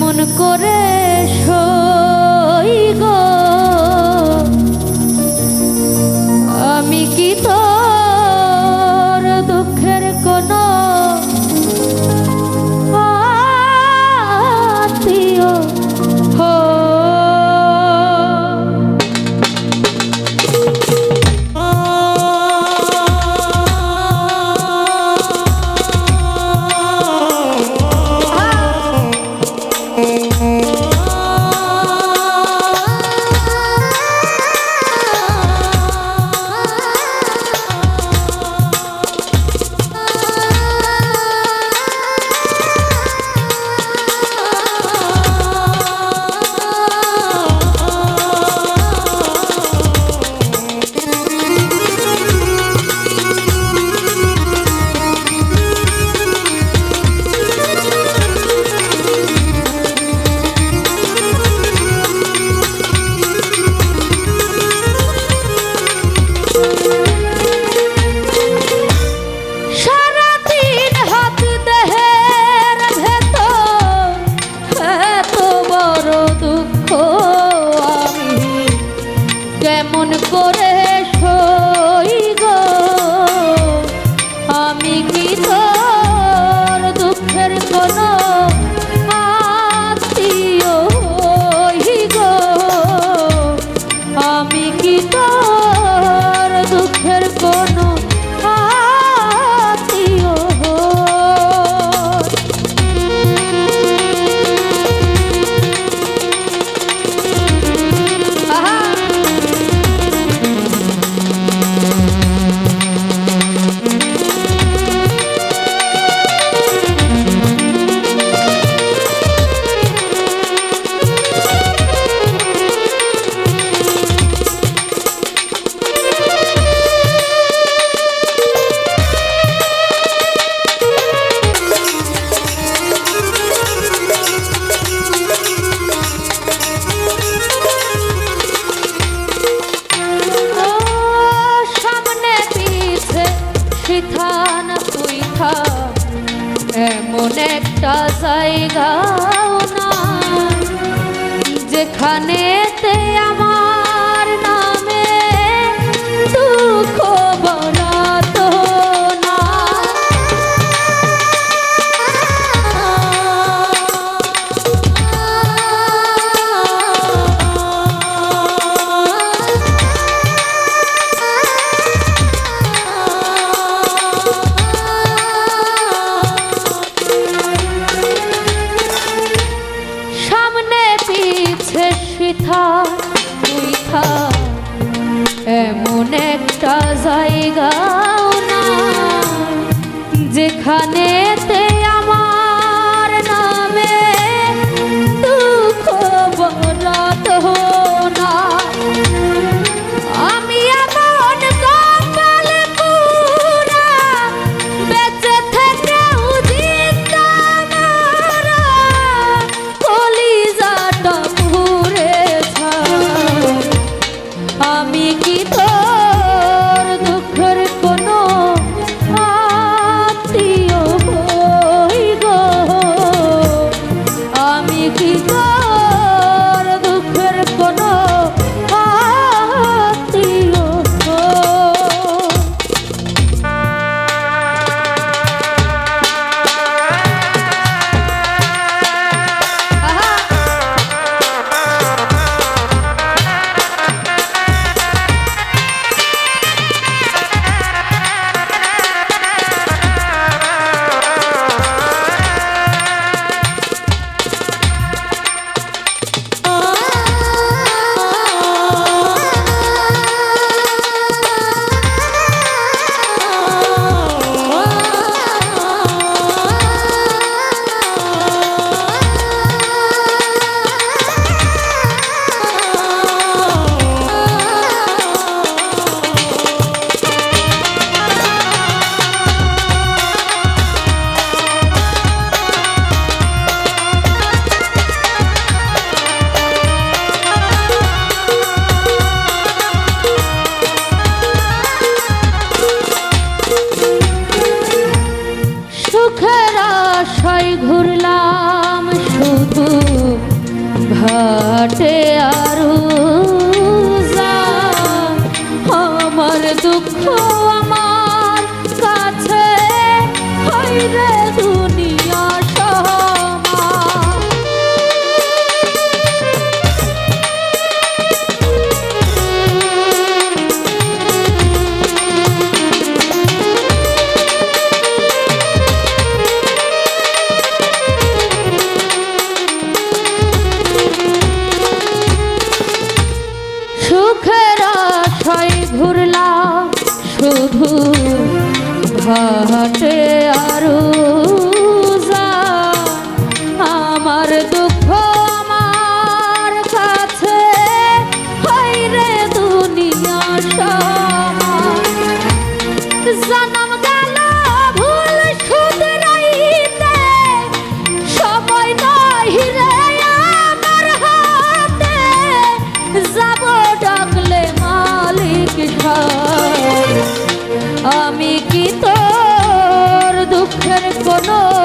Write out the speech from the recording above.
কেমন করে বাসায় না। যেখানে বৃথা বৃথা সুখের আশায় ঘুরলাম শুধু ঘাটে ঘটে আরও আমার দুঃখ আমার কাছে হয় রে দুনিয়া জানা কোনো